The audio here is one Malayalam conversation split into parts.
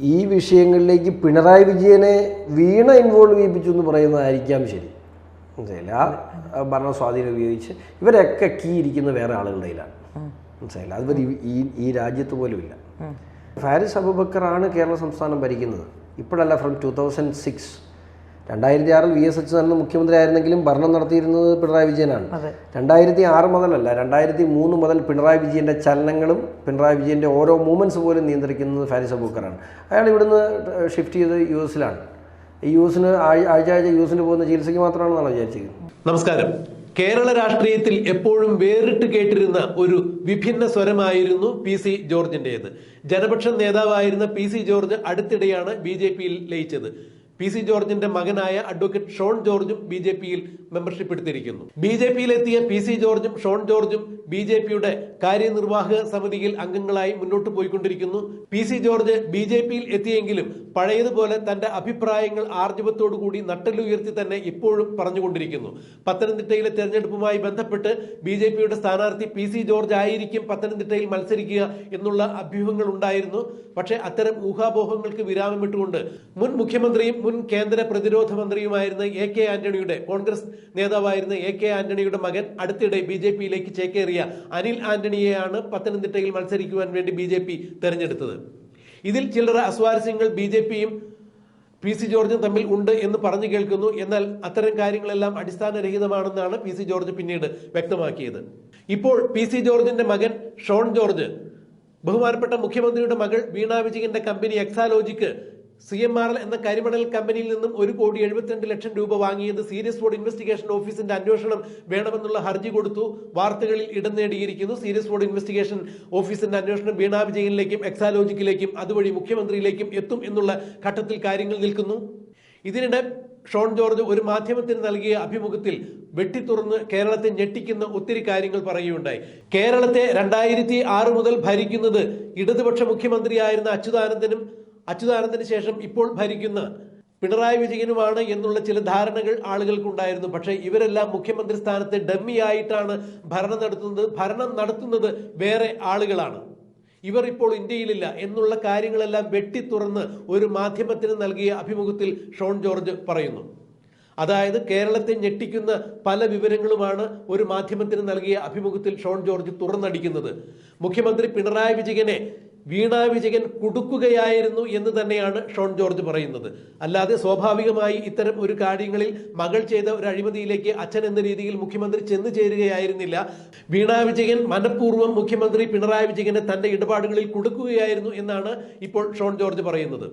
ഈ വിഷയങ്ങളിലേക്ക് പിണറായി വിജയനെ വീണ ഇൻവോൾവ് ചെയ്യിപ്പിച്ചു എന്ന് പറയുന്നതായിരിക്കാം ശരി. മനസ്സിലായില്ല? ആ ഭരണ സ്വാധീനം ഉപയോഗിച്ച് ഇവരൊക്കെ കീ ഇരിക്കുന്ന വേറെ ആളുകളുടെ കയ്യിലാണ്. മനസ്സിലായില്ല? അത് ഈ- ഈ ഈ രാജ്യത്ത് പോലും ഇല്ല. ഫാരിസ് അബുബക്കറാണ് കേരള സംസ്ഥാനം ഭരിക്കുന്നത്. ഇപ്പോഴല്ല ഫ്രം ടു തൗസൻഡ് സിക്സ് രണ്ടായിരത്തി ആറിൽ വി എസ് അച്യുതാനന്ദൻ മുഖ്യമന്ത്രി ആയിരുന്നെങ്കിലും ഭരണം നടത്തിയിരുന്നത് പിണറായി വിജയനാണ്. രണ്ടായിരത്തി ആറ് മുതലല്ല രണ്ടായിരത്തി മൂന്ന് മുതൽ പിണറായി വിജയന്റെ ചലനങ്ങളും പിണറായി വിജയന്റെ ഓരോ മൂവ്മെന്റ്സ് പോലും നിയന്ത്രിക്കുന്നത് ഫാരിസ് അബൂക്കറാണ് അയാൾ ഇവിടുന്ന് ഷിഫ്റ്റ് ചെയ്ത് യു എസിലാണ്. ഈ യു എസിന് ആഴ്ച ആഴ്ച യു എസിന് പോകുന്ന ചികിത്സയ്ക്ക് മാത്രമാണെന്നാണ് വിചാരിച്ചിരിക്കുന്നത്? നമസ്കാരം. കേരള രാഷ്ട്രീയത്തിൽ എപ്പോഴും വേറിട്ട് കേട്ടിരുന്ന ഒരു വിഭിന്ന സ്വരമായിരുന്നു പി സി ജോർജിന്റെത് ജനപക്ഷ നേതാവായിരുന്ന പി സി ജോർജ് അടുത്തിടെയാണ് ബി ജെ പിയിൽ ലയിച്ചത്. പി സി ജോർജിന്റെ മകനായ അഡ്വക്കേറ്റ് ഷോൺ ജോർജും ബി ജെ പിയിൽ മെമ്പർഷിപ്പ് എടുത്തിരിക്കുന്നു. ബി ജെ പിയിലെത്തിയ പി സി ജോർജും ഷോൺ ജോർജും ബി ജെ പിയുടെ കാര്യനിർവാഹക സമിതിയിൽ അംഗങ്ങളായി മുന്നോട്ട് പോയിക്കൊണ്ടിരിക്കുന്നു. P C George B J പിയിൽ എത്തിയെങ്കിലും പഴയതുപോലെ തന്റെ അഭിപ്രായങ്ങൾ ആർജവത്തോടു കൂടി നട്ടലുയർത്തി തന്നെ ഇപ്പോഴും പറഞ്ഞുകൊണ്ടിരിക്കുന്നു. പത്തനംതിട്ടയിലെ തെരഞ്ഞെടുപ്പുമായി ബന്ധപ്പെട്ട് ബി ജെ പിയുടെ സ്ഥാനാർത്ഥി പി സി ജോർജ് ആയിരിക്കും പത്തനംതിട്ടയിൽ മത്സരിക്കുക എന്നുള്ള അഭ്യൂഹങ്ങൾ ഉണ്ടായിരുന്നു. പക്ഷേ അത്തരം ഊഹാപോഹങ്ങൾക്ക് വിരാമമിട്ടുകൊണ്ട് മുൻ മുഖ്യമന്ത്രിയും മുൻ കേന്ദ്ര പ്രതിരോധ മന്ത്രിയുമായിരുന്ന എ കെ ആന്റണിയുടെ കോൺഗ്രസ് നേതാവായിരുന്ന എ കെ ആന്റണിയുടെ മകൻ അടുത്തിടെ ബി ജെ പിയിലേക്ക് ചേക്കേറിയ അനിൽ ആന്റണിയെയാണ് പത്തനംതിട്ടയിൽ മത്സരിക്കുവാൻ വേണ്ടി ബി ജെ പി തെരഞ്ഞെടുത്തത്. ഇതിൽ ചിലർ അസ്വാരസ്യങ്ങൾ ബി ജെ പിയും പി സി ജോർജും തമ്മിൽ ഉണ്ട് എന്ന് പറഞ്ഞു കേൾക്കുന്നു. എന്നാൽ അത്തരം കാര്യങ്ങളെല്ലാം അടിസ്ഥാനരഹിതമാണെന്നാണ് പി സി ജോർജ് പിന്നീട് വ്യക്തമാക്കിയത്. ഇപ്പോൾ പി സി ജോർജിന്റെ മകൻ ഷോൺ ജോർജ് ബഹുമാനപ്പെട്ട മുഖ്യമന്ത്രിയുടെ മകൾ വീണ വിജയന്റെ company Exalogic C M R L എന്ന കരിമണൽ കമ്പനിയിൽ നിന്നും ഒരു കോടി എഴുപത്തിരണ്ട് ലക്ഷം രൂപ വാങ്ങിയത് സീരിയസ് ബോർഡ് ഇൻവെസ്റ്റിഗേഷൻ ഓഫീസിന്റെ അന്വേഷണം വേണമെന്നുള്ള ഹർജി കൊടുത്തു. വാർത്തകളിൽ ഇടം നേടിയിരിക്കുന്നു സീരിയസ് ബോർഡ് ഇൻവെസ്റ്റിഗേഷൻ ഓഫീസിന്റെ അന്വേഷണം വീണാ വിജയനിലേക്കും എക്സാലോജിക്കിലേക്കും അതുവഴി മുഖ്യമന്ത്രിയിലേക്കും എത്തും എന്നുള്ള ഘട്ടത്തിൽ കാര്യങ്ങൾ നിൽക്കുന്നു. ഇതിനിടെ ഷോൺ ജോർജ് ഒരു മാധ്യമത്തിന് നൽകിയ അഭിമുഖത്തിൽ വെട്ടിത്തുറന്ന് കേരളത്തെ ഞെട്ടിക്കുന്ന ഒത്തിരി കാര്യങ്ങൾ പറയുകയുണ്ടായി. കേരളത്തെ രണ്ടായിരത്തി ആറ് മുതൽ ഭരിക്കുന്നത് ഇടതുപക്ഷ മുഖ്യമന്ത്രിയായിരുന്ന അച്യുതാനന്ദനും അച്യുതാനന്ദന് ശേഷം ഇപ്പോൾ ഭരിക്കുന്ന പിണറായി വിജയനുമാണ് എന്നുള്ള ചില ധാരണകൾ ആളുകൾക്കുണ്ടായിരുന്നു. പക്ഷേ ഇവരെല്ലാം മുഖ്യമന്ത്രി സ്ഥാനത്ത് ഡമ്മിയായിട്ടാണ് ഭരണം നടത്തുന്നത് ഭരണം നടത്തുന്നത് വേറെ ആളുകളാണ്. ഇവർ ഇപ്പോൾ ഇന്ത്യയിലില്ല എന്നുള്ള കാര്യങ്ങളെല്ലാം വെട്ടിത്തുറന്ന് ഒരു മാധ്യമത്തിന് നൽകിയ അഭിമുഖത്തിൽ ഷോൺ ജോർജ് പറയുന്നു. അതായത് കേരളത്തെ ഞെട്ടിക്കുന്ന പല വിവരങ്ങളുമാണ് ഒരു മാധ്യമത്തിന് നൽകിയ അഭിമുഖത്തിൽ ഷോൺ ജോർജ് തുറന്നടിക്കുന്നത്. മുഖ്യമന്ത്രി പിണറായി വിജയനെ വീണ വിജയൻ കുടുക്കുകയായിരുന്നു എന്ന് തന്നെയാണ് ഷോൺ ജോർജ് പറയുന്നത്. അല്ലാതെ സ്വാഭാവികമായി ഇത്തരം ഒരു കാര്യങ്ങളിൽ മകൾ ചെയ്ത ഒരു അഴിമതിയിലേക്ക് അച്ഛൻ എന്ന രീതിയിൽ മുഖ്യമന്ത്രി ചെന്നു ചേരുകയായിരുന്നില്ല. വീണ വിജയൻ മനഃപൂർവം മുഖ്യമന്ത്രി പിണറായി വിജയനെ തന്റെ ഇടപാടുകളിൽ കുടുക്കുകയായിരുന്നു എന്നാണ് ഇപ്പോൾ ഷോൺ ജോർജ് പറയുന്നത്.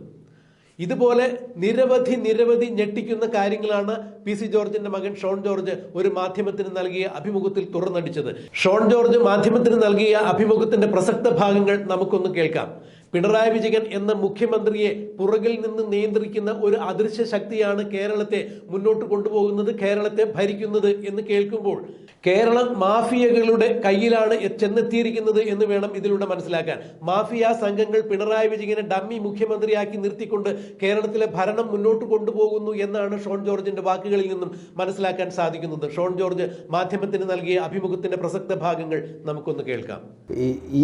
ഇതുപോലെ നിരവധി നിരവധി ഞെട്ടിക്കുന്ന കാര്യങ്ങളാണ് പി സി ജോർജിന്റെ മകൻ ഷോൺ ജോർജ് ഒരു മാധ്യമത്തിന് നൽകിയ അഭിമുഖത്തിൽ തുറന്നടിച്ചത്. ഷോൺ ജോർജ് മാധ്യമത്തിന് നൽകിയ അഭിമുഖത്തിന്റെ പ്രസക്ത ഭാഗങ്ങൾ നമുക്കൊന്ന് കേൾക്കാം. പിണറായി വിജയൻ എന്ന മുഖ്യമന്ത്രിയെ പുറകിൽ നിന്ന് നിയന്ത്രിക്കുന്ന ഒരു അദൃശ്യ ശക്തിയാണ് കേരളത്തെ മുന്നോട്ട് കൊണ്ടുപോകുന്നത് കേരളത്തെ ഭരിക്കുന്നത് എന്ന് കേൾക്കുമ്പോൾ കേരളം മാഫിയകളുടെ കയ്യിലാണ് ചെന്നെത്തിയിരിക്കുന്നത് എന്ന് വേണം ഇതിലൂടെ മനസ്സിലാക്കാൻ. മാഫിയ സംഘങ്ങൾ പിണറായി വിജയനെ ഡമ്മി മുഖ്യമന്ത്രിയാക്കി നിർത്തിക്കൊണ്ട് കേരളത്തിലെ ഭരണം മുന്നോട്ട് കൊണ്ടുപോകുന്നു എന്നാണ് ഷോൺ ജോർജിന്റെ വാക്കുകളിൽ നിന്നും മനസ്സിലാക്കാൻ സാധിക്കുന്നത്. ഷോൺ ജോർജ് മാധ്യമത്തിന് നൽകിയ അഭിമുഖത്തിന്റെ പ്രസക്ത ഭാഗങ്ങൾ നമുക്കൊന്ന് കേൾക്കാം.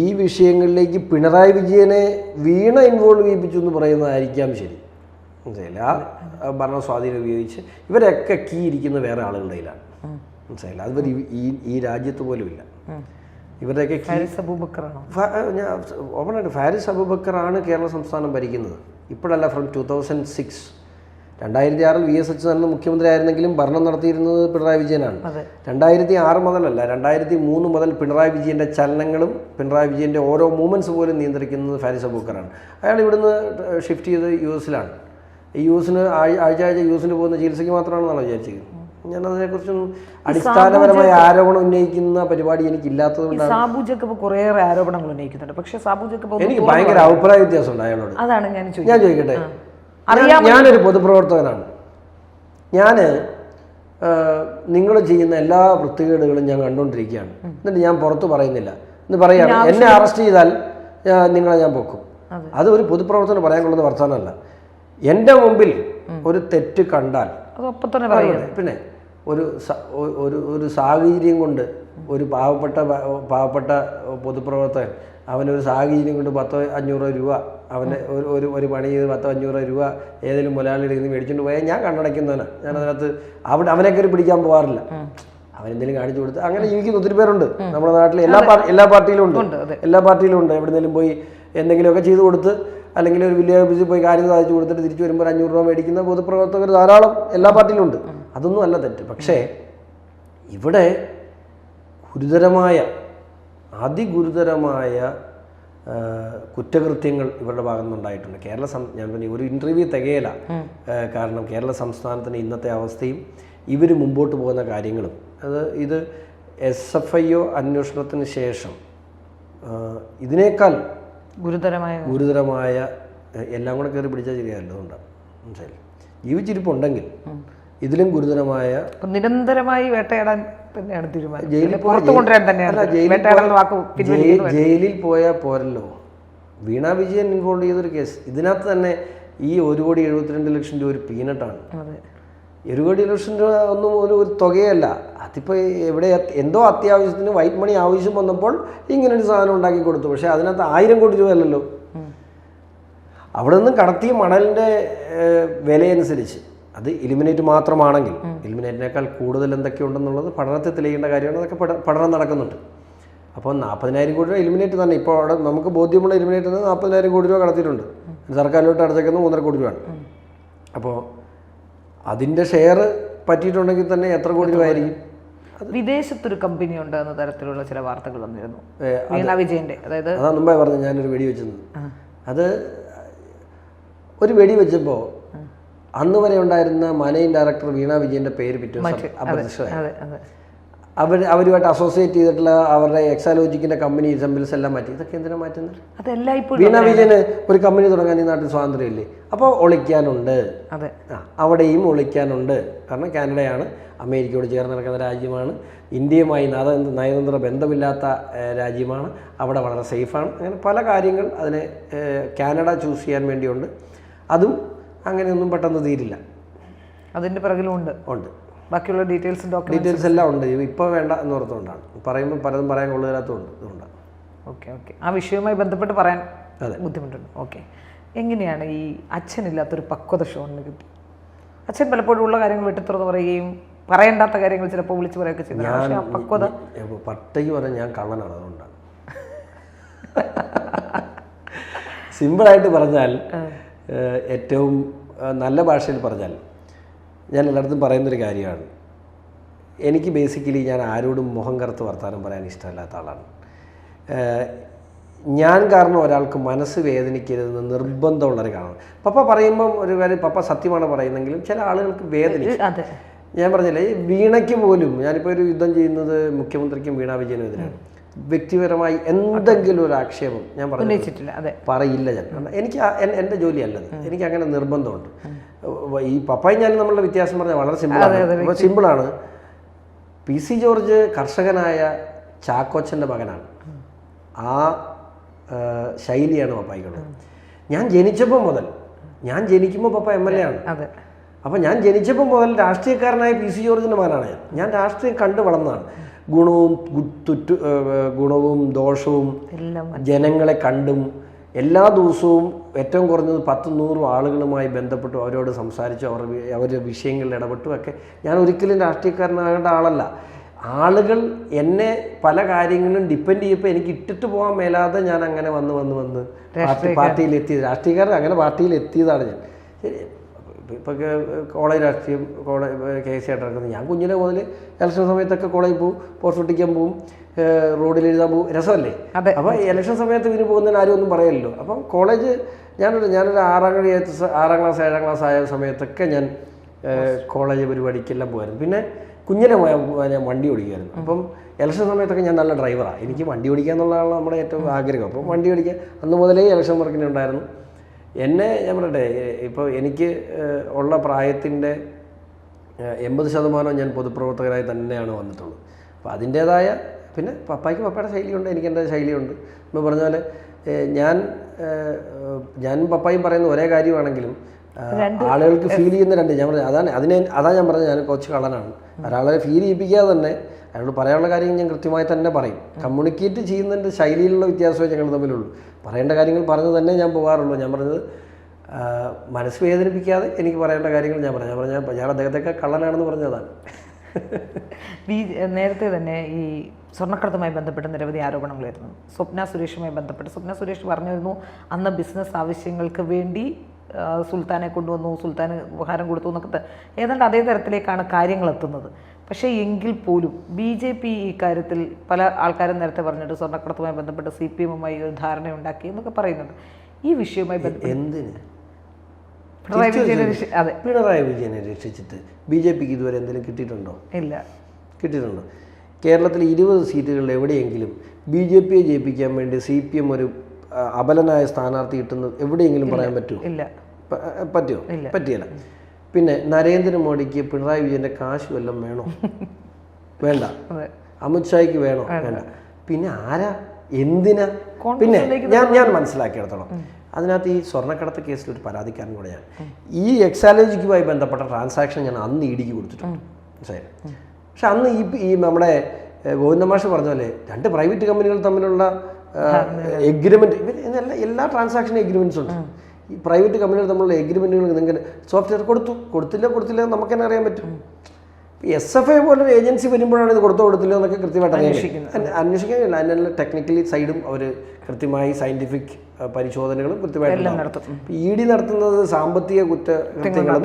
ഈ വിഷയങ്ങളിലേക്ക് പിണറായി വിജയനെ വീണ ഇൻവോൾവ് ചെയ്യിപ്പിച്ചു എന്ന് പറയുന്നതായിരിക്കാം ശരി. മനസ്സിലായില്ല? ആ ഭരണ സ്വാധീനം ഉപയോഗിച്ച് ഇവരൊക്കെ കീ ഇരിക്കുന്ന വേറെ ആളുകളുടെ കയ്യിലാണ്. മനസ്സിലായില്ല? അത് ഈ- ഈ രാജ്യത്ത് പോലും ഇല്ല. ഇവരുടെയൊക്കെ ഫാരിസ് അബൂബക്കറാണോ? ആണ് ഞാൻ ഓപ്പണായിട്ട് ഫാരിസ് അബൂബക്കറാണ് കേരള സംസ്ഥാനം ഭരിക്കുന്നത്. ഇപ്പോഴല്ല ഫ്രം ടു തൗസൻഡ് സിക്സ് രണ്ടായിരത്തി ആറിൽ വി എസ് അച്യുതാനന്ദൻ മുഖ്യമന്ത്രി ആയിരുന്നെങ്കിലും ഭരണം നടത്തിയിരുന്നത് പിണറായി വിജയനാണ്. രണ്ടായിരത്തി ആറ് മുതലല്ല രണ്ടായിരത്തി മൂന്ന് മുതൽ പിണറായി വിജയന്റെ ചലനങ്ങളും പിണറായി വിജയന്റെ ഓരോ മൂവ്മെന്റ്സ് പോലും നിയന്ത്രിക്കുന്നത് ഫാരിസ് അബൂക്കറാണ് അയാൾ ഇവിടുന്ന് ഷിഫ്റ്റ് ചെയ്ത് യു എസിലാണ്. ഈ യു എസിന് ആഴ്ച ആഴ്ച യു എസിന് പോകുന്ന ചികിത്സയ്ക്ക് മാത്രമാണെന്നാണ് വിചാരിച്ചിരിക്കുന്നത് ഞാൻ അതിനെക്കുറിച്ചൊന്നും അടിസ്ഥാനപരമായ ആരോപണം ഉന്നയിക്കുന്ന പരിപാടി എനിക്ക് ഇല്ലാത്തത് ഇല്ലാത്തതുകൊണ്ടാണ് സാബു ജക്കബ് കുറേയേറെ ആരോപണങ്ങൾ ഉന്നയിക്കുന്നുണ്ട്. പക്ഷേ സാബു ജക്കബ് എനിക്ക് ഭയങ്കര അഭിപ്രായ വ്യത്യാസമുണ്ട് അയാളോട്. അതാണ് ഞാൻ ഞാൻ ചോദിക്കട്ടെ? അറിയാമോ? ഞാനൊരു പൊതുപ്രവർത്തകനാണ്. ഞാൻ നിങ്ങൾ ചെയ്യുന്ന എല്ലാ വൃത്തികേടുകളും ഞാൻ കണ്ടുകൊണ്ടിരിക്കുകയാണ് എന്നിട്ട് ഞാൻ പുറത്ത് പറയുന്നില്ല. എന്ന് പറയാണ് എന്നെ അറസ്റ്റ് ചെയ്താൽ നിങ്ങളെ ഞാൻ പൊക്കും. അത്. ഒരു പൊതുപ്രവർത്തനം പറയാൻ കൊള്ളുന്ന വർത്തമാനമല്ല. എന്റെ മുമ്പിൽ ഒരു തെറ്റ് കണ്ടാൽ പിന്നെ ഒരു ഒരു ഒരു സാഹചര്യം കൊണ്ട് ഒരു പാവപ്പെട്ട പാവപ്പെട്ട പൊതുപ്രവർത്തകൻ അവനൊരു സാഹചര്യം കൊണ്ട് പത്തോ അഞ്ഞൂറോ രൂപ അവന്റെ ഒരു ഒരു ഒരു പണി ചെയ്ത് പത്തോ അഞ്ഞൂറോ രൂപ ഏതെങ്കിലും മുതലാളിയുടെ നിന്ന് മേടിച്ചുകൊണ്ട് പോയാൽ ഞാൻ കണ്ണടയ്ക്കുന്നവനാണ് ഞാൻ അതിനകത്ത് അവിടെ അവനെ കയറി പിടിക്കാൻ പോകാറില്ല അവനെന്തെങ്കിലും കാണിച്ചു കൊടുത്ത് അങ്ങനെ ജീവിക്കുന്ന ഒത്തിരി പേരുണ്ട്. നമ്മുടെ നാട്ടിൽ എല്ലാ എല്ലാ പാർട്ടിയിലും ഉണ്ട്. എല്ലാ പാർട്ടിയിലും ഉണ്ട്. എവിടെന്നെങ്കിലും പോയി എന്തെങ്കിലുമൊക്കെ ചെയ്തു കൊടുത്ത് അല്ലെങ്കിൽ ഒരു വില്ലേജ് ഓഫീസിൽ പോയി കാര്യം സാധിച്ചു കൊടുത്തിട്ട് തിരിച്ചു വരുമ്പോൾ അഞ്ഞൂറ് രൂപ മേടിക്കുന്ന പൊതുപ്രവർത്തകർ ധാരാളം എല്ലാ പാർട്ടിയിലും ഉണ്ട്. അതൊന്നും അല്ല തെറ്റ്. പക്ഷേ ഇവിടെ ഗുരുതരമായ അതിഗുരുതരമായ കുറ്റകൃത്യങ്ങൾ ഇവരുടെ ഭാഗത്തു നിന്നുണ്ടായിട്ടുണ്ട് കേരള സം ഞാൻ പറഞ്ഞു ഒരു ഇന്റർവ്യൂ തികയല. കാരണം കേരള സംസ്ഥാനത്തിന് ഇന്നത്തെ അവസ്ഥയും ഇവർ മുമ്പോട്ട് പോകുന്ന കാര്യങ്ങളും. അത് ഇത് എസ് എഫ് ഐ ഒ അന്വേഷണത്തിന് ശേഷം ഇതിനേക്കാൾ ഗുരുതരമായ ഗുരുതരമായ എല്ലാം കൂടെ കയറി പിടിച്ചാൽ ശരിയല്ല ഉണ്ടാകും മനസ്സിലായി ജീവിച്ചിരിപ്പുണ്ടെങ്കിൽ ഇതിലും ഗുരുതരമായ നിരന്തരമായി വേട്ടയാടാൻ തന്നെയാണ് തീരുമാനം. ജയിലിൽ പുറത്തു കൊണ്ടുവരാൻ തന്നെയാണ്. ജയിലിൽ പോയാൽ പോരല്ലോ. വീണ വിജയൻ ഇൻവോൾവ് ചെയ്തൊരു കേസ് ഇതിനകത്ത് തന്നെ ഈ ഒരു കോടി എഴുപത്തിരണ്ട് ലക്ഷം രൂപ ഒരു പീനട്ടാണ് ഒരു കോടി ലക്ഷം രൂപ ഒന്നും ഒരു ഒരു തുകയല്ല. അതിപ്പോൾ എവിടെ എന്തോ അത്യാവശ്യത്തിന് വൈറ്റ് മണി ആവശ്യം വന്നപ്പോൾ ഇങ്ങനെ ഒരു സാധനം ഉണ്ടാക്കി കൊടുത്തു. പക്ഷേ അതിനകത്ത് ആയിരം കോടി രൂപ അല്ലല്ലോ. അവിടെ നിന്നും കടത്തിയ മണലിന്റെ വിലയനുസരിച്ച്. അത് ഇലിമിനേറ്റ് മാത്രമാണെങ്കിൽ ഇലിമിനേറ്റിനേക്കാൾ കൂടുതൽ എന്തൊക്കെയുണ്ടെന്നുള്ളത് പഠനത്തിൽ തെളിയേണ്ട കാര്യമാണ്. അതൊക്കെ പഠ- പഠനം നടക്കുന്നുണ്ട്. അപ്പോൾ നാൽപ്പതിനായിരം കോടി രൂപ ഇലിമിനേറ്റ് തന്നെ. ഇപ്പോൾ അവിടെ നമുക്ക് ബോധ്യമുള്ള ഇലിമിനേറ്റ് തന്നെ നാൽപ്പതിനായിരം കോടി രൂപ കടത്തിയിട്ടുണ്ട്. സർക്കാരിലോട്ട് അടച്ചേക്കുന്നത് മൂന്നര കോടി രൂപയാണ്. അപ്പോൾ അതിന്റെ ഷെയർ പറ്റിയിട്ടുണ്ടെങ്കിൽ തന്നെ എത്ര കോടി രൂപ ആയിരിക്കും? വിദേശത്തൊരു കമ്പനി ഉണ്ട് എന്ന തരത്തിലുള്ള ചില വാർത്തകൾ വന്നിരുന്നു. വീണ വിജയന്റെ അതായത് അതാ മുമ്പേ പറഞ്ഞു ഞാനൊരു വെടി വെച്ചത് അത് ഒരു വെടി വെച്ചപ്പോൾ അന്ന് വരെ ഉണ്ടായിരുന്ന മാനേജിംഗ് ഡയറക്ടർ വീണ വിജയന്റെ പേര് പിറ്റേ അപ്രത്യക്ഷമായി. അവർ അവരുമായിട്ട് അസോസിയേറ്റ് ചെയ്തിട്ടുള്ള അവരുടെ എക്സാലോജിക്കിന്റെ കമ്പനി സെമ്പിൾസ് എല്ലാം മാറ്റി. ഇതൊക്കെ എന്തിനാ മാറ്റുന്നത്? അതെല്ലാം ഇപ്പോൾ വീണ വിജയന് ഒരു കമ്പനി തുടങ്ങാൻ ഈ നാട്ടിൽ സ്വാതന്ത്ര്യമില്ലേ? അപ്പോൾ ഒളിക്കാനുണ്ട്. അവിടെയും ഒളിക്കാനുണ്ട്. കാരണം കാനഡയാണ് അമേരിക്കയോട് ചേർന്ന് നടക്കുന്ന രാജ്യമാണ്. ഇന്ത്യയുമായി നത നയതന്ത്ര ബന്ധമില്ലാത്ത രാജ്യമാണ്. അവിടെ വളരെ സേഫാണ് അങ്ങനെ പല കാര്യങ്ങൾ അതിനെ കാനഡ ചൂസ് ചെയ്യാൻ വേണ്ടിയുണ്ട്. അതും അങ്ങനെയൊന്നും പെട്ടെന്ന് തീരില്ല. അതിന്റെ പിറകിലും ഉണ്ട്. ഉണ്ട്. ബാക്കിയുള്ള ഡീറ്റെയിൽസ് ഡീറ്റെയിൽസ് എല്ലാം ഉണ്ട്. ഇപ്പോൾ വേണ്ട എന്ന് ഓർത്തുകൊണ്ടാണ്. പറയുമ്പോൾ പലതും പറയാൻ കൊള്ളുകയില്ലാത്തതുകൊണ്ട് ഇതുകൊണ്ട് ഓക്കെ ഓക്കെ ആ വിഷയവുമായി ബന്ധപ്പെട്ട് പറയാൻ അതെ. ബുദ്ധിമുട്ടുണ്ട്. ഓക്കെ എങ്ങനെയാണ് ഈ അച്ഛനില്ലാത്തൊരു പക്വത ഷോണിന് കിട്ടി? അച്ഛൻ പലപ്പോഴും ഉള്ള കാര്യങ്ങൾ വെട്ടിത്തുറന്ന് പറയുകയും പറയേണ്ടാത്ത കാര്യങ്ങൾ ചിലപ്പോൾ വിളിച്ചു പറയുകയൊക്കെ ചെയ്തു പക്ഷേ ആ പക്വത പട്ടയ്ക്ക് പറഞ്ഞാൽ ഞാൻ കള്ളനാണ് അതുകൊണ്ടാണ്. സിമ്പിളായിട്ട് പറഞ്ഞാൽ ഏറ്റവും നല്ല ഭാഷയിൽ പറഞ്ഞാൽ ഞാൻ എല്ലായിടത്തും പറയുന്നൊരു കാര്യമാണ്. എനിക്ക് ബേസിക്കലി ഞാൻ ആരോടും മുഖം കറുത്ത് വർത്തമാനം പറയാൻ ഇഷ്ടമില്ലാത്ത ആളാണ്. ഞാൻ കാരണം ഒരാൾക്ക് മനസ്സ് വേദനിക്കരുതെന്ന് നിർബന്ധമുള്ളൊരു കാരണം. പപ്പ പറയുമ്പം ഒരു കാര്യം പപ്പ സത്യമാണ് പറയുന്നെങ്കിലും ചില ആളുകൾക്ക് വേദനിക്കും. ഞാൻ പറഞ്ഞില്ലേ വീണയ്ക്ക് പോലും ഞാനിപ്പോൾ ഒരു യുദ്ധം ചെയ്യുന്നത് മുഖ്യമന്ത്രിക്കും വീണ വിജയനും എതിരാണ്. വ്യക്തിപരമായി എന്തെങ്കിലും ഒരു ആക്ഷേപം ഞാൻ പറഞ്ഞിട്ടില്ല ഉന്നയിച്ചിട്ടില്ല അതെ. പറയില്ല ഞാൻ. എനിക്ക് എന്റെ ജോലി എന്റെ ജോലിയല്ലത്. എനിക്ക് അങ്ങനെ നിർബന്ധമുണ്ട്. ഈ പപ്പായും ഞാനും നമ്മളുടെ വ്യത്യാസം പറഞ്ഞ വളരെ സിമ്പിളാണ് സിമ്പിളാണ് പി സി ജോർജ് കർഷകനായ ചാക്കോച്ചന്റെ മകനാണ്. ആ ശൈലിയാണ് പപ്പായിക്കുള്ളത്. ഞാൻ ജനിച്ചപ്പോൾ മുതൽ ഞാൻ ജനിക്കുമ്പോൾ പപ്പ എം എൽ എ ആണ്. അപ്പം ഞാൻ ജനിച്ചപ്പോൾ മുതൽ രാഷ്ട്രീയക്കാരനായ പി സി ജോർജിന്റെ മകനാണ് ഞാൻ. ഞാൻ രാഷ്ട്രീയം കണ്ടു വളർന്നതാണ്. ഗുണവും തുറ്റു ഗുണവും ദോഷവും ജനങ്ങളെ കണ്ടും എല്ലാ ദിവസവും ഏറ്റവും കുറഞ്ഞത് പത്ത് നൂറും ആളുകളുമായി ബന്ധപ്പെട്ടു അവരോട് സംസാരിച്ചു അവർ അവരുടെ വിഷയങ്ങളിൽ ഇടപെട്ടും ഒക്കെ. ഞാൻ ഒരിക്കലും രാഷ്ട്രീയക്കാരനാകേണ്ട ആളല്ല. ആളുകൾ എന്നെ പല കാര്യങ്ങളും ഡിപ്പെൻഡ് ചെയ്യപ്പോൾ എനിക്ക് ഇട്ടിട്ട് പോകാൻ മേലാതെ ഞാൻ അങ്ങനെ വന്ന് വന്ന് വന്ന് പാർട്ടി പാർട്ടിയിൽ എത്തിയത് രാഷ്ട്രീയക്കാരൻ അങ്ങനെ പാർട്ടിയിൽ എത്തിയതാണ് ഞാൻ. ശരി. ഇപ്പോൾ കോളേജ് രാഷ്ട്രീയം കോളേജ് കെ സി ആയിട്ട് നടക്കുന്നത് ഞാൻ കുഞ്ഞിലെ മുതൽ ഇലക്ഷൻ സമയത്തൊക്കെ കോളേജിൽ പോകും പോസ്റ്റ് ഒട്ടിക്കാൻ പോകും റോഡിൽ എഴുതാൻ പോകും രസമല്ലേ? അതെ. അപ്പോൾ ഇലക്ഷൻ സമയത്ത് ഇതിന് പോകുന്നതിന് ആരും ഒന്നും പറയല്ലോ അപ്പം കോളേജ് ഞാനൊരു ഞാനൊരു ആറാം ക്ലാസ് ആറാം ക്ലാസ് ഏഴാം ക്ലാസ് ആയ സമയത്തൊക്കെ ഞാൻ കോളേജ് പരിപാടിക്കെല്ലാം പോകുമായിരുന്നു പിന്നെ കുഞ്ഞിലെ പോയാൽ ഞാൻ വണ്ടി ഓടിക്കുമായിരുന്നു അപ്പം ഇലക്ഷൻ സമയത്തൊക്കെ ഞാൻ നല്ല ഡ്രൈവറാണ് എനിക്ക് വണ്ടി ഓടിക്കുക എന്നുള്ളതാണ് നമ്മുടെ ഏറ്റവും ആഗ്രഹം. അപ്പം വണ്ടി ഓടിക്കുക അന്ന് മുതലേ ഇലക്ഷൻ വർക്കിന് ഉണ്ടായിരുന്നു. എന്നെ ഞാൻ പറയട്ടെ ഇപ്പോൾ എനിക്ക് ഉള്ള പ്രായത്തിന്റെ എൺപത് ശതമാനം ഞാൻ പൊതുപ്രവർത്തകരായി തന്നെയാണ് വന്നിട്ടുള്ളത്. അപ്പോൾ അതിന്റേതായ പിന്നെ പപ്പായ്ക്ക് പപ്പയുടെ ശൈലിയുണ്ട് എനിക്ക് എന്റെ ശൈലിയുണ്ട്. എന്ന് പറഞ്ഞ പോലെ ഞാൻ ഏഹ് ഞാനും പപ്പായും പറയുന്ന ഒരേ കാര്യമാണെങ്കിലും ആളുകൾക്ക് ഫീൽ ചെയ്യുന്ന രണ്ട് ഞാൻ പറഞ്ഞു അതാണ് അതിനെ അതാ ഞാൻ പറഞ്ഞത് ഞാൻ കുറച്ച് കള്ളനാണ്. ഒരാളെ ഫീൽ ചെയ്യിപ്പിക്കാതെ തന്നെ അയാളോട് പറയാനുള്ള കാര്യങ്ങൾ ഞാൻ കൃത്യമായി തന്നെ പറയും. കമ്മ്യൂണിക്കേറ്റ് ചെയ്യുന്നതിന്റെ ശൈലിയിലുള്ള വ്യത്യാസമേ ഞങ്ങൾ തമ്മിലുള്ളൂ. പറയേണ്ട കാര്യങ്ങൾ പറഞ്ഞു തന്നെ ഞാൻ പോകാറുള്ളൂ. ഞാൻ പറഞ്ഞത് മനസ്സ് വേദനിപ്പിക്കാതെ എനിക്ക് പറയേണ്ട കാര്യങ്ങൾ ഞാൻ പറഞ്ഞു ഞാൻ പറഞ്ഞ ഞാൻ അദ്ദേഹത്തെയൊക്കെ കള്ളനാണെന്ന് പറഞ്ഞതാണ്. നേരത്തെ തന്നെ ഈ സ്വർണക്കടത്തുമായി ബന്ധപ്പെട്ട് നിരവധി ആരോപണങ്ങളായിരുന്നു. സ്വപ്ന സുരേഷുമായി ബന്ധപ്പെട്ട് സ്വപ്ന സുരേഷ് പറഞ്ഞിരുന്നു അന്ന് ബിസിനസ് ആവശ്യങ്ങൾക്ക് വേണ്ടി സുൽത്താനെ കൊണ്ടുവന്നു സുൽത്താന് ഉപഹാരം കൊടുത്തു എന്നൊക്കെ ഏതാണ്ട് അതേ തരത്തിലേക്കാണ് കാര്യങ്ങൾ എത്തുന്നത്. പക്ഷേ എങ്കിൽ പോലും ബി ജെ പി ഈ കാര്യത്തിൽ പല ആൾക്കാരും നേരത്തെ പറഞ്ഞിട്ട് സ്വർണക്കടത്തുമായി ബന്ധപ്പെട്ട് സി പി എമ്മുമായി ഒരു ധാരണ ഉണ്ടാക്കി എന്നൊക്കെ പറയുന്നുണ്ട്. ഈ വിഷയവുമായി ബന്ധപ്പെട്ട് എന്തിന്? പിണറായി വിജയൻ അതെ. പിണറായി വിജയനെ രക്ഷിച്ചിട്ട് ബി ജെ പിക്ക് ഇതുവരെ എന്തെങ്കിലും കിട്ടിയിട്ടുണ്ടോ? ഇല്ല. കിട്ടിയിട്ടുണ്ടോ? കേരളത്തിൽ ഇരുപത് സീറ്റുകളിൽ എവിടെയെങ്കിലും ബി ജെ പിയെ ജയിപ്പിക്കാൻ വേണ്ടി സി പി എം ഒരു അബലനായ സ്ഥാനാർത്ഥി കിട്ടുന്നത് എവിടെയെങ്കിലും പറയാൻ പറ്റുമോ? ഇല്ല. പറ്റുമോ? പറ്റിയല്ല. പിന്നെ നരേന്ദ്രമോദിക്ക് പിണറായി വിജയന്റെ കാശ് വല്ലതും വേണോ? വേണ്ട. അമിത്ഷായ്ക്ക് വേണോ? വേണ്ട. പിന്നെ ആരാ? എന്തിനാ? പിന്നെ ഞാൻ ഞാൻ മനസ്സിലാക്കിയെടുത്തോളാം. അതിനകത്ത് ഈ സ്വർണക്കടത്ത് കേസിൽ ഒരു പരാതിക്കാരൻ കൂടെ ഞാൻ. ഈ എക്സാലോജിക്കുമായി ബന്ധപ്പെട്ട ട്രാൻസാക്ഷൻ ഞാൻ അന്ന് ഇടിക്ക് കൊടുത്തിട്ടുണ്ട്. മനസ്സിലായോ? പക്ഷെ അന്ന് ഈ ഈ നമ്മുടെ ഗോവിന്ദമാഷ് പറഞ്ഞ പോലെ രണ്ട് പ്രൈവറ്റ് കമ്പനികൾ തമ്മിലുള്ള എഗ്രിമെന്റ് എല്ലാ എല്ലാ ട്രാൻസാക്ഷൻ എഗ്രിമെന്റ്സ് ഉണ്ട്. ഈ പ്രൈവറ്റ് കമ്പനികൾ തമ്മിലുള്ള എഗ്രിമെന്റുകൾ നിങ്ങൾക്ക് സോഫ്റ്റ്വെയർ കൊടുത്തു. കൊടുത്തില്ല കൊടുത്തില്ല നമുക്ക് തന്നെ അറിയാൻ പറ്റും. എസ് എഫ് ഐ പോലൊരു ഏജൻസി വരുമ്പോഴാണ് ഇത് കൊടുത്തോ കൊടുത്തില്ല എന്നൊക്കെ കൃത്യമായിട്ട് അന്വേഷിക്കുന്നത്. അന്വേഷിക്കാനില്ല. അതിനുള്ള ടെക്നിക്കലി സൈഡും അവർ കൃത്യമായി സയന്റിഫിക് പരിശോധനകളും കൃത്യമായിട്ട് നടത്തും. ഇ ഡി നടത്തുന്നത് സാമ്പത്തിക കുറ്റകൃത്യങ്ങളും കൃത്യങ്ങളും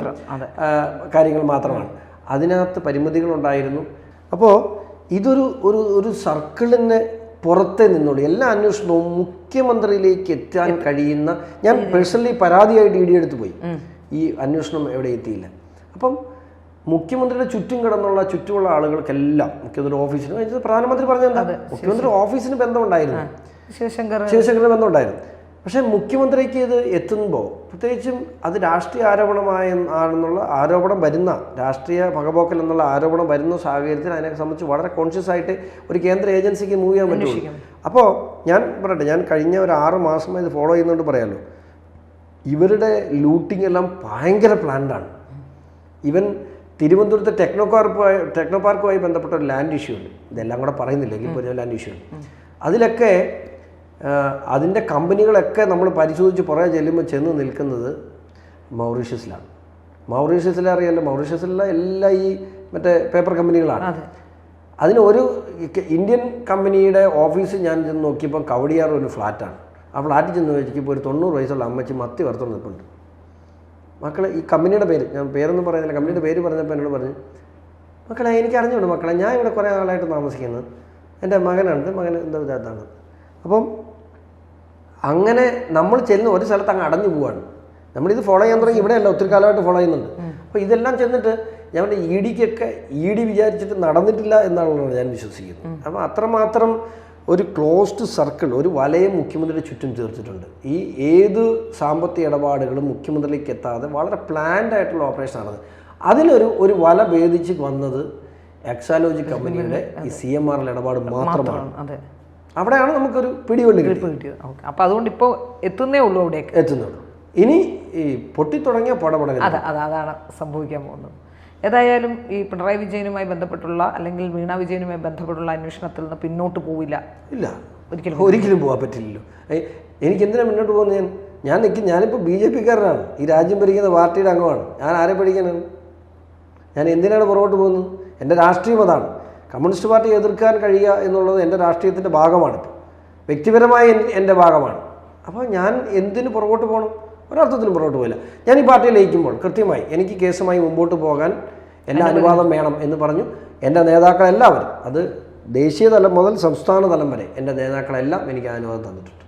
കാര്യങ്ങൾ മാത്രമാണ്. അതിനകത്ത് പരിമിതികളുണ്ടായിരുന്നു. അപ്പോൾ ഇതൊരു ഒരു ഒരു സർക്കിളിന് പുറത്തെ നിന്നുള്ള എല്ലാ അന്വേഷണവും മുഖ്യമന്ത്രിയിലേക്ക് എത്താൻ കഴിയുന്ന ഞാൻ പേഴ്സണലി പരാതിയായിട്ട് ഡി ഡി എടുത്ത് പോയി. ഈ അന്വേഷണം എവിടെ എത്തിയില്ല. അപ്പം മുഖ്യമന്ത്രിയുടെ ചുറ്റും കിടന്നുള്ള ചുറ്റുമുള്ള ആളുകൾക്കെല്ലാം മുഖ്യമന്ത്രി ഓഫീസിന് പ്രധാനമന്ത്രി പ്രധാനമന്ത്രി പറഞ്ഞെന്താ? മുഖ്യമന്ത്രി ഓഫീസിന് ബന്ധമുണ്ടായിരുന്നു. ശിവശങ്കറിന് ബന്ധമുണ്ടായിരുന്നു. പക്ഷേ മുഖ്യമന്ത്രിക്ക് ഇത് എത്തുമ്പോൾ പ്രത്യേകിച്ചും അത് രാഷ്ട്രീയ ആരോപണമായ ആണെന്നുള്ള ആരോപണം വരുന്ന രാഷ്ട്രീയ പകപോക്കൽ എന്നുള്ള ആരോപണം വരുന്ന സാഹചര്യത്തിൽ അതിനെ സംബന്ധിച്ച് വളരെ കോൺഷ്യസ് ആയിട്ട് ഒരു കേന്ദ്ര ഏജൻസിക്ക് മൂവ് ചെയ്യാൻ പറ്റും അപ്പോൾ ഞാൻ പറയട്ടെ ഞാൻ കഴിഞ്ഞ ഒരു ആറ് മാസമായി ഇത് ഫോളോ ചെയ്യുന്നുണ്ട് പറയാമല്ലോ ഇവരുടെ ലൂട്ടിംഗ് എല്ലാം ഭയങ്കര പ്ലാൻഡാണ് ഇവൻ തിരുവനന്തപുരത്തെ ടെക്നോ പാർക്കുമായി ടെക്നോ പാർക്കുമായി ബന്ധപ്പെട്ട ഒരു ലാൻഡ് ഇഷ്യൂ ഉണ്ട്. ഇതെല്ലാം കൂടെ പറയുന്നില്ലെങ്കിൽ ഒരു ലാൻഡ് ഇഷ്യൂ ഉണ്ട്. അതിലൊക്കെ അതിന്റെ കമ്പനികളൊക്കെ നമ്മൾ പരിശോധിച്ച് പുറകെ ചെല്ലുമ്പോൾ ചെന്ന് നിൽക്കുന്നത് മൗറീഷ്യസിലാണ്. മൗറീഷ്യസിലെ അറിയാലോ മൗറീഷ്യസിലുള്ള എല്ലാ ഈ മറ്റേ പേപ്പർ കമ്പനികളാണ്. അതിന് ഒരു ഇന്ത്യൻ കമ്പനിയുടെ ഓഫീസ് ഞാൻ ചെന്ന് നോക്കിയപ്പോൾ കവടിയാർ ഒരു ഫ്ലാറ്റാണ്. ആ ഫ്ലാറ്റിൽ ചെന്ന് നോക്കിയപ്പോൾ ഒരു തൊണ്ണൂറ് വയസ്സുള്ള അമ്മച്ചി മത്തി വറുത്തോണ്ട് നിൽപ്പുണ്ട് മക്കളെ ഈ കമ്പനിയുടെ പേര് ഞാൻ പേരൊന്നും പറയുന്നില്ല കമ്പനിയുടെ പേര് പറഞ്ഞപ്പോൾ എന്നോട് പറഞ്ഞു മക്കളെ എനിക്ക് അറിഞ്ഞുകൊണ്ട് മക്കളെ ഞാൻ ഇവിടെ കുറേ നാളായിട്ട് താമസിക്കുന്നത്. എന്റെ മകനാണ് മകൻ എന്താ ഇതാണ്. അപ്പം അങ്ങനെ നമ്മൾ ചെല്ലുന്ന ഒരു സ്ഥലത്ത് അങ്ങ് അടഞ്ഞു പോവാണ്. നമ്മളിത് ഫോളോ ചെയ്യാൻ തുടങ്ങി ഇവിടെയല്ല ഒത്തിരി കാലമായിട്ട് ഫോളോ ചെയ്യുന്നുണ്ട്. അപ്പോൾ ഇതെല്ലാം ചെന്നിട്ട് ഞാൻ ഇ ഡിക്കൊക്കെ ഇ ഡി വിചാരിച്ചിട്ട് നടന്നിട്ടില്ല എന്നാണല്ലോ ഞാൻ വിശ്വസിക്കുന്നത്. അപ്പം അത്രമാത്രം ഒരു ക്ലോസ്ഡ് സർക്കിൾ ഒരു വലയം മുഖ്യമന്ത്രിയുടെ ചുറ്റും ചേർത്തിട്ടുണ്ട് ഈ ഏത് സാമ്പത്തിക ഇടപാടുകളും മുഖ്യമന്ത്രിയിലേക്ക് എത്താതെ വളരെ പ്ലാൻഡ് ആയിട്ടുള്ള ഓപ്പറേഷനാണത് അതിലൊരു ഒരു വല ഭേദിച്ച് വന്നത് എക്സാലോജി കമ്പനിയുടെ ഈ സി എം ആറിലെ ഇടപാട് മാത്രമാണ് അതെ. അവിടെയാണ് നമുക്കൊരു കിട്ടിയത്. ഓക്കെ. അപ്പൊ അതുകൊണ്ട് ഇപ്പോൾ എത്തുന്നേ ഉള്ളൂ അവിടേക്ക്. എത്തുന്നുള്ളൂ. ഇനി ഈ പൊട്ടിത്തുടങ്ങിയ പടപടകൾ അതെ അതെ അതാണ് സംഭവിക്കാൻ പോകുന്നത്. ഏതായാലും ഈ പിണറായി വിജയനുമായി ബന്ധപ്പെട്ടുള്ള അല്ലെങ്കിൽ വീണ വിജയനുമായി ബന്ധപ്പെട്ടുള്ള അന്വേഷണത്തിൽ നിന്ന് പിന്നോട്ട് പോവില്ല. ഇല്ല. ഒരിക്കലും ഒരിക്കലും പോകാൻ പറ്റില്ലല്ലോ. എനിക്ക് എന്തിനാ മുന്നോട്ട് പോകുന്നത് ഞാൻ? ഞാൻ നിൽക്കും ഞാനിപ്പോൾ ബി ജെ പിക്കാരനാണ്. ഈ രാജ്യം ഭരിക്കുന്ന പാർട്ടിയുടെ അംഗമാണ്. ഞാൻ ആരെ പഠിക്കാനാണ് ഞാൻ എന്തിനാണ് പുറകോട്ട് പോകുന്നത്? എന്റെ രാഷ്ട്രീയം അതാണ്. കമ്മ്യൂണിസ്റ്റ് പാർട്ടി എതിർക്കാൻ കഴിയുക എന്നുള്ളത് എന്റെ രാഷ്ട്രീയത്തിന്റെ ഭാഗമാണ് വ്യക്തിപരമായി എന്റെ ഭാഗമാണ്. അപ്പോൾ ഞാൻ എന്തിന് പുറകോട്ട് പോകണം? ഒരർത്ഥത്തിനും പുറകോട്ട് പോയില്ല. ഞാൻ ഈ പാർട്ടിയിൽ ലയിക്കുമ്പോൾ കൃത്യമായി എനിക്ക് കേസുമായി മുമ്പോട്ട് പോകാൻ എല്ലാ അനുവാദം വേണം എന്ന് പറഞ്ഞു എന്റെ നേതാക്കളെല്ലാവരും. അത് ദേശീയ തലം മുതൽ സംസ്ഥാന തലം വരെ എന്റെ നേതാക്കളെല്ലാം എനിക്ക് അനുവാദം തന്നിട്ടുണ്ട്.